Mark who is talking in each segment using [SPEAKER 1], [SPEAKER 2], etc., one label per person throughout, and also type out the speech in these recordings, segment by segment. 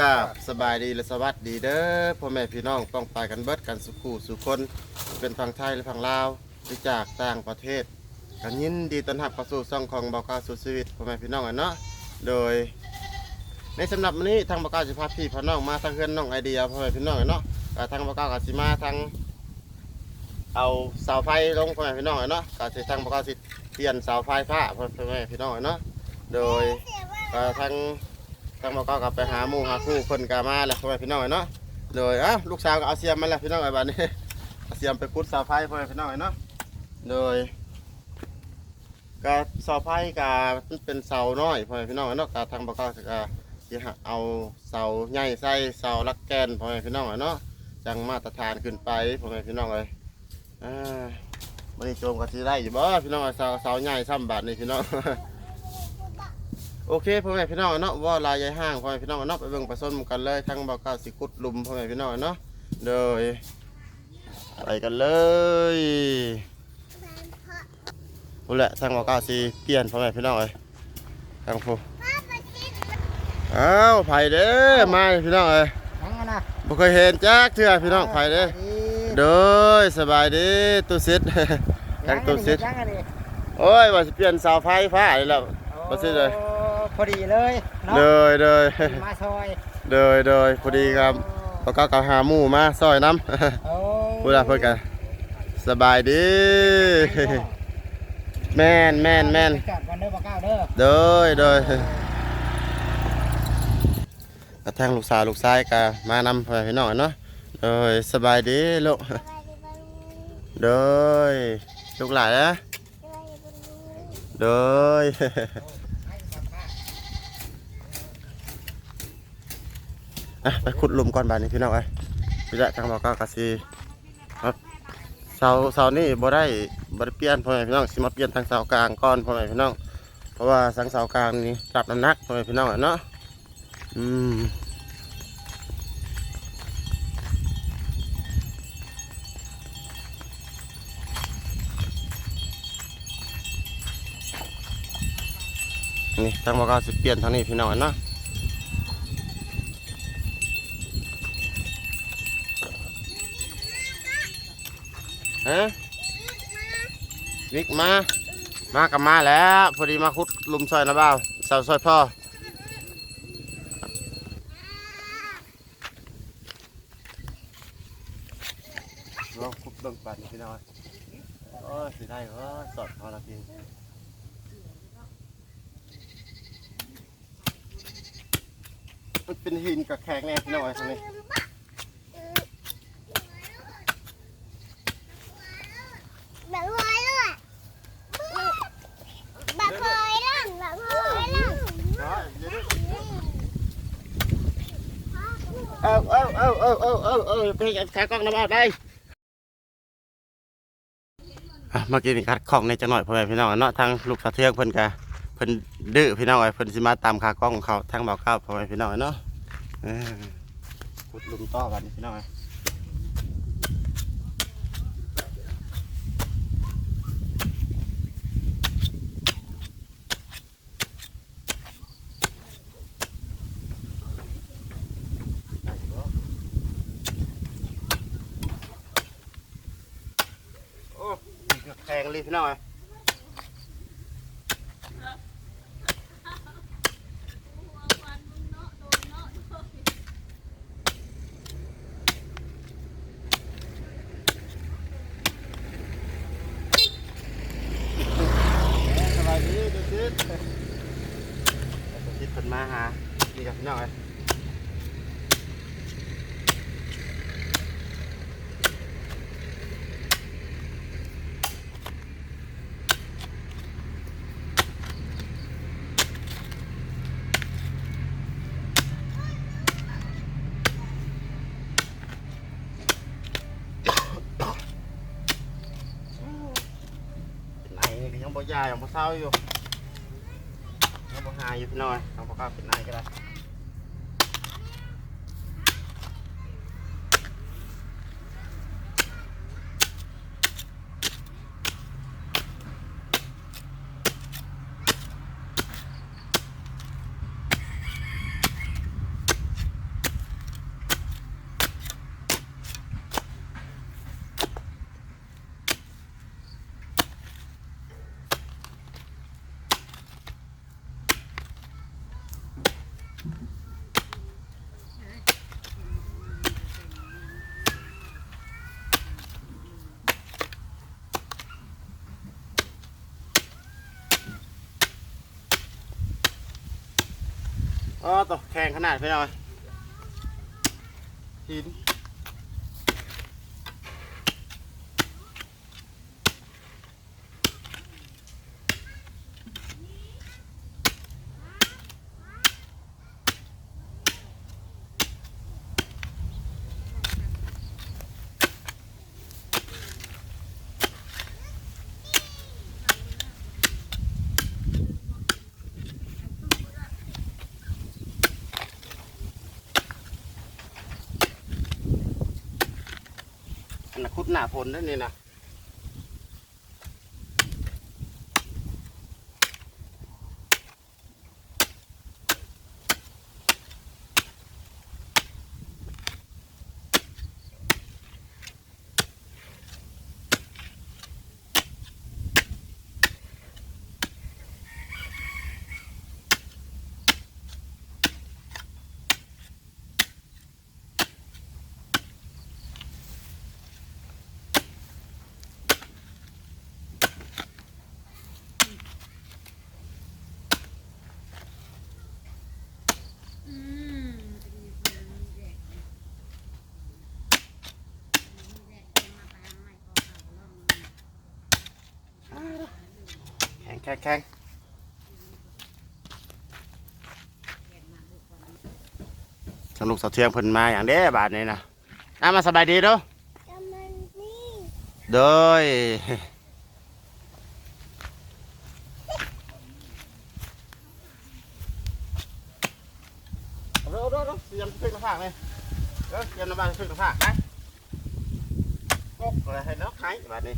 [SPEAKER 1] กราบสบายดีและสวัสดีเด้อพ่อแม่พี่น้องต้องไปกันเบิดกันสุขูสุคนเป็นฝั่งไทยและฝั่งลาวหรือจากต่างประเทศกันยินดีต้อนรับเข้าสู่ช่องของบอกกาสุชีวิตพ่อแม่พี่น้องกันเนาะโดย ในสำหรับวันนี้ทางบอกาจะพาพี่พี่น้องมาทางเพื่อนน้องไอเดียพ่อแม่พี่น้องกันเนาะก็ทางบอกกาก็สิมาทางเอาเสาไฟลงพ่อแม่พี่น้องกันเนาะก็สิทางบอกกาสิเปลี่ยนเสาไฟฟ้าพ่อแม่พี่น้องกันเนาะโดยก็ทาง ทางบอกก็กลับไปหาหมู่หาคู่คนกามาแหละพ่อแม่พี่น้องเนาะโดยอะลูกสาวก็เอาเสียมมาแล้วพี่น้องไอ้บ้านนี้เอาเสียมไปกุดเสาไฟพ่อแม่พี่น้องเนาะโดยก็เสาไฟกาเป็นเสาน้อยพ่อแม่พี่น้องเนาะกาทางบอกก็ก็สิหาเอาเสาใหญ่ใส่เสาลักแกนพ่อแม่พี่น้องเนาะจังมาตรฐานขึ้นไปพ่อแม่พี่น้องเลยอ่าวันนี้โจมก็สิได้อยู่บ่พี่น้องเสาเสาใหญ่ซ้ำบาทนี่พี่น้อง โอเคพ่อแม่พี่น้องเนาะว่าลายใหญ่ห้างพ่อแม่พี่น้องเนาะไปเบิ่งไปส้นกันเลยทั้งบ่าวเก้าสิกุดลุมพ่อแม่พี่น้องเนาะโดยไปกันเลยพูดแหละทั้งบ่าวเก้าสิเปลี่ยนพ่อแม่พี่น้องเลยทั้งผู้อ้าวไผเด้อมาพี่น้องเอ้ย
[SPEAKER 2] ยังไงนะ
[SPEAKER 1] บ่เคยเห็นจักเทื่อพี่น้องไผเด้อโดยสบายดีตู้ซิดทั้งตู้ซิด
[SPEAKER 2] ยังไงดิ
[SPEAKER 1] โอ้ยว่าสิเปลี่ยนเสาไฟฟ้านี่แหล้วบ่ซิดเลย
[SPEAKER 2] โอ้พอดีเลยเนาะ
[SPEAKER 1] โดยโดย
[SPEAKER 2] มาซอย
[SPEAKER 1] โดยโดยพอดีครับแล้วก็กับหาหมู่มาซอยน้
[SPEAKER 2] โอ้ำ
[SPEAKER 1] พูดละเพื่อนกันสบายดี แม่นแม่นแม่น
[SPEAKER 2] จอดก่อนเด้อบ่ก้าวเด้อ
[SPEAKER 1] โดยโดยกระทั่งลูกสาวลูกชายก็มานำพ่อแม่พี่น้องเนาะโดยสบายดีลูกโดยลูกหลานนะโดย อะไปขุดลุมก่อนบานนี้พี่น้องเอ้พี่ละทางบอกก็กะสีครับเสาเสานี่บ่ได้บ่ได้เปลี่ยนพ่อแม่พี่น้องสิมาเปลี่ยนทางเสากลางก่อนพ่อแม่พี่น้อง เพราะว่าทางเสากลางนี่รับน้ำหนักพ่อแม่พี่น้องอะเนาะอืมนี่ทางบอกก็สิเปลี่ยนทางนี้พี่น้องอะเนาะ ฮะวิกมา มากับมาแล้ว พอดีมาคุดลุมซอยนะบ่าวสาวซอยพ่อลองคุดเบิ่งปันพี่น้อยโอ้สิได้เหรอสอดพอละพี่มันเป็นหินกับแข็งแน่พี่น้อยทางนี้
[SPEAKER 3] bạn
[SPEAKER 1] เอาเอาเอาเอาเอาเอาเอาไปขายกล้องน้ำเอาได้เมื่อกี้นี่คัดของในจังหน่อยพ่อแม่พี่น้องเนาะทางลูกสะเทือกเพิ่นกะเพิ่นดื้อพี่น้องไอ้เพิ่นสิมาตามคากล้องของเขาทางเบาเก้าพ่อแม่พี่น้องเนาะขุดลุมต่อกันพี่น้องไอ้ยโอ้นี่ก็แข็ งเลยพี่น้องเอ้ยสบายดีดูสิดูสิเพิ่นมาหานี่กับพี่น้องเอ้ย เป็นไอนี่ก็ ยังบ่ยายยังบ่เศร้าอยู่ยังบ่หายอยู่พี่น้อยยังบ่กล้าเป็นายก็ได้ อ๋อตกแข่งขนาดไปหน่อยหิน หน้าผลนั่นนี่นะแข็งแข็งแข็งสนุกสะเทืองเพิ่นมาอย่างเด้บาทนี้นะอะมาสบายดีเด้อกำ
[SPEAKER 3] มันนี่
[SPEAKER 1] โดยเอาเร็วเร็วเร็วเตรียมขึ้นกระผากเลยเออเตรียมน้ำมันขึ้นกระผากไปกกอะไรให้เนาะให้บาทนี้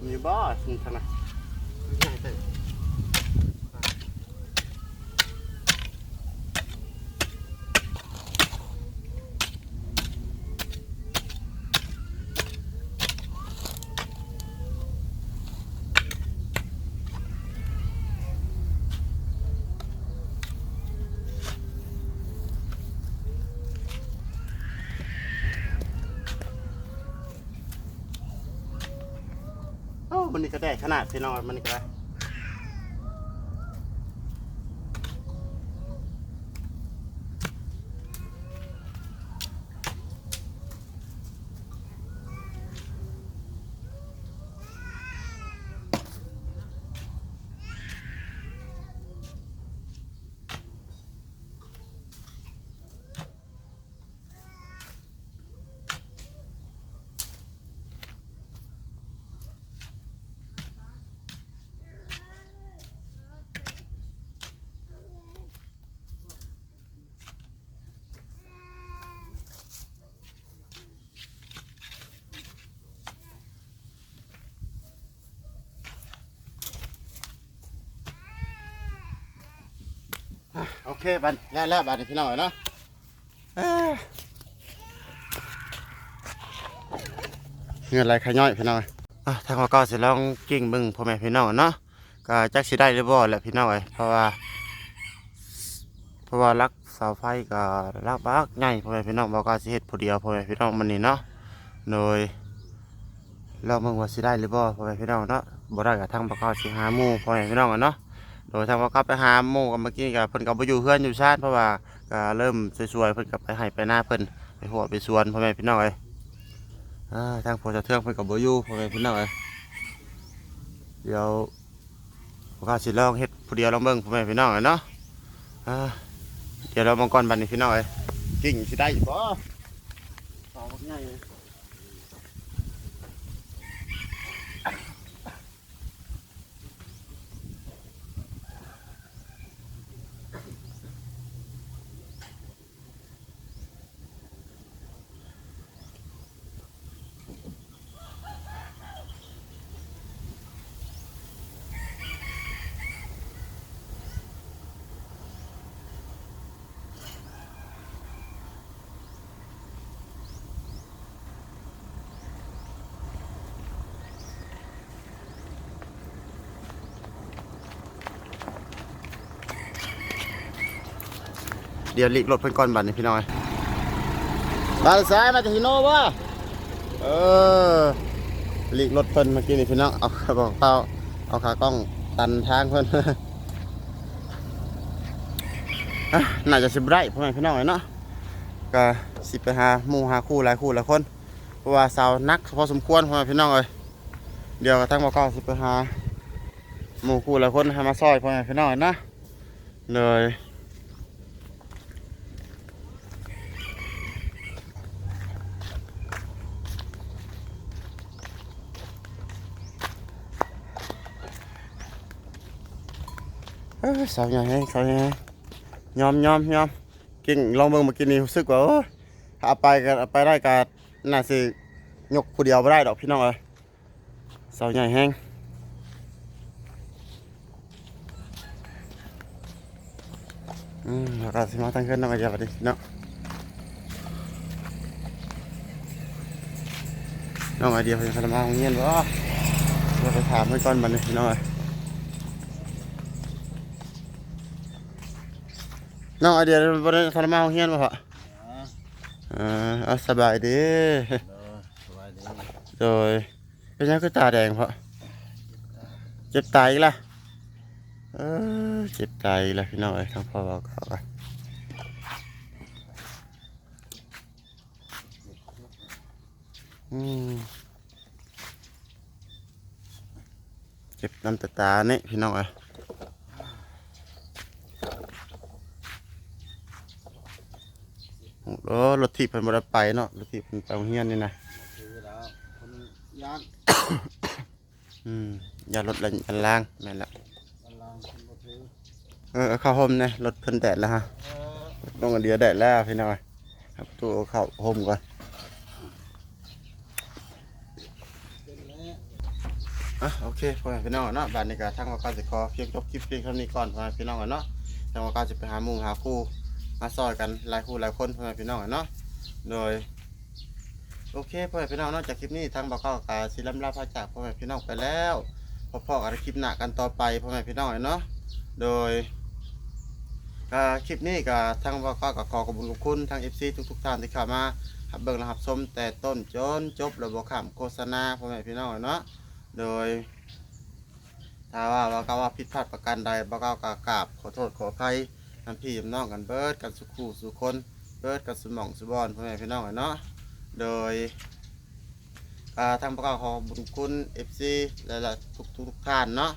[SPEAKER 1] มอยู่บ่สิทนะ มันนี่ก็ได้ขนาดพี่น้องมันนี่ก็ได้ โอเคบัดแล้วแล้วบัดนี้พี่น้องเนาะเอ้อเงินอะไรขย่อยพี่น้องอะทางว่าก็สิลองกิ้งเบิ่งพ่อแม่พี่น้องเนาะก็จักสิได้หรือบ่แหละพี่น้องเอ้ยเพราะว่า เพราะว่ารักเสาไฟก็รักบักใหญ่พ่อแม่พี่น้องบอกว่าสิเฮ็ดผู้เดียวพ่อแม่พี่น้องมันนี่เนาะโดยเราเบิ่งว่าสิได้หรือบ่พ่อแม่พี่น้องเนาะบ่ได้ก็ทางบ่ก็สิหาหมู่พ่อแม่พี่น้องอะเนาะ โดยทางบ่ก็ไปหาหมู่กันเมื่อกี้ก็เพิ่นก็บ่อยู่เฮือนอยู่ชาติเพราะว่าก็เริ่มสวยๆเพิ่นก็ไปให้ไปหน้าเพิ่นไปหัวไปสวนพ่อแม่พี่น้องเอ้ยทางพ่อจะเทืองเพิ่นก็บ่อยู่พ่อแม่พี่น้องเอ้ยเดี๋ยวบ่ก็สิลองเฮ็ดผู้เดียวลองเบิ่งพ่อแม่พี่น้องเอ้ยเนาะเดี๋ยวเรามังกรบันนี่พี่น้องเอ้ยกิ่งสิได้อยู่บ่ต่อบักใหญ่เลย เดี๋ยวลีกรถเพิ่นก่อนบันนี่พี่น้องเอ้ยมาซ้ายมาจากฮิโน่บ่เออลีกรถเพิ่นเมื่อกี้นี่พี่น้องเอาบอกเต้าเอาขากล้องตันทางเพิ่นอะน่าจะสิบไร่พ่อแม่พี่น้องเอ้ยเนาะก็สิไปหาหมู่หาคู่หลายคู่หลายคนเพราะว่าสาวนักพอสมควรพ่อแม่พี่น้องเอ้ยเดี๋ยวกระทั่งบอกก็สิไปหาหมู่คู่หลายคนให้มาซอยพ่อแม่พี่น้องเอ้ยนะเลย สาวใหญ่ให้สาวใหญ่ให้ยอมยอมยอมกิ่งลองเบิ่งมื่อกี้นี้รู้สึกว่าโอ้าเอาไปก็เอาไปได้ก็น่าสิยกผู้เดียวไม่ได้ดอกพี่น้องเอ้ยสาวใหญ่แห้งอืมแล้วก็สิมาตั้งขึ้นน้องไอเดียบัดนี้เนาะน้องไอเดียเพิ่นจะมาโรงเรียนบ่เราไปถามเพิ่นก่อนบัดนี้พี่น้องเอ้ น้องไอเดียบริษัทมาโรงเรียนบ่พอเออเอาสบายดีโดยเป็นยังคือตาแดงพอเจ็บตาอีกละเออเจ็บตาอีกละพี่น้องเอ้ทั้งพ่อบอกเขาอะอืมเจ็บน้ำตาตาเนี่ยพี่น้องเอ้ ยโอ้รถถีบเพิ่นบ่ได้ไปเนาะรถถีบเพิ่นไปโรงเรียนนี่นะ
[SPEAKER 2] ยาน
[SPEAKER 1] อืมอย่ารถละอันล่างแม่นละ
[SPEAKER 2] บัลลังก์คนบ่ถือ
[SPEAKER 1] เออเอาเข้าห่มนะรถเพิ่นแดดแล้วฮะ
[SPEAKER 2] เออ
[SPEAKER 1] ต้องอันเดียวแดดแล้วพี่น้อยครับตู้เอาเข้าห่มก่อน
[SPEAKER 2] เป็นแล้ว
[SPEAKER 1] อะโอเคพ่อแม่พี่น้องเนาะบัดนี้ก็ทางว่าก็สิขอเพียงจบคลิปเพียงเท่านี้ก่อนพ่อแม่พี่น้องเนาะทางว่าก็สิไปหาหมู่หาคู่ มาซอยกันหลายคู่หลายคนพ่อแม่พี่น้องเนาะโดยโอเคพ่อแม่พี่น้องนาะจากคลิปนี้ทางบ่าวก็กาสิลำลาพาจากพ่อแม่พี่น้องไปแล้วพบพ่อกันคลิปหน้ากันต่อไปพ่อแม่พี่น้องเนาะโดยคลิปนี้ก็ทางบ่าวก็ก็ขอขอบคุณขอบคุณทาง FC ทุกๆท่านที่เข้ามารับเบิ่งรับชมแต่ต้นจนจบระบบขำโฆษณาพ่อแม่พี่น้องเนาะโดยถ้าว่าว่าก็ว่าผิดพลาดประการใดบ่ก็กกราบขอโทษขออภัย ท่านพี่น้องกันเบิดกันสุขูสุคนเบิดกันสุหมองสุบอนพ่อแม่พี่น้องอะเนาะโดยทางประกาศขอบุญคุณ FC และละทุกทุกทุกท่านเนาะ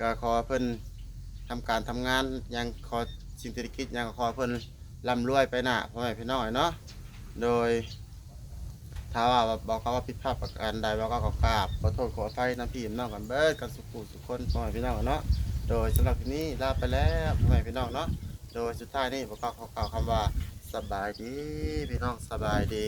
[SPEAKER 1] ก็ขอเพิ่นทำการทำงานอยังขอสิ่งเศรษฐกิจอยังขอเพิ่นร่ำรวยไปหน้าพ่อแม่พี่น้องอเนาะโดยถ้าว่าบอกเขาว่าผิดพลาดประการใดบอกก็ขอกราบขอโทษขออภัยน้ำพี่น้องกันเบิดกันสุขุสุขคนพ่อแม่พี่น้องเนาะโดยสำหรับที่นี้ลาไปแล้วพ่อแม่พี่น้องเนาะ โดยสุดท้ายนี้บอกก็ขอกล่าวคำว่าสบายดีพี่น้องสบายดี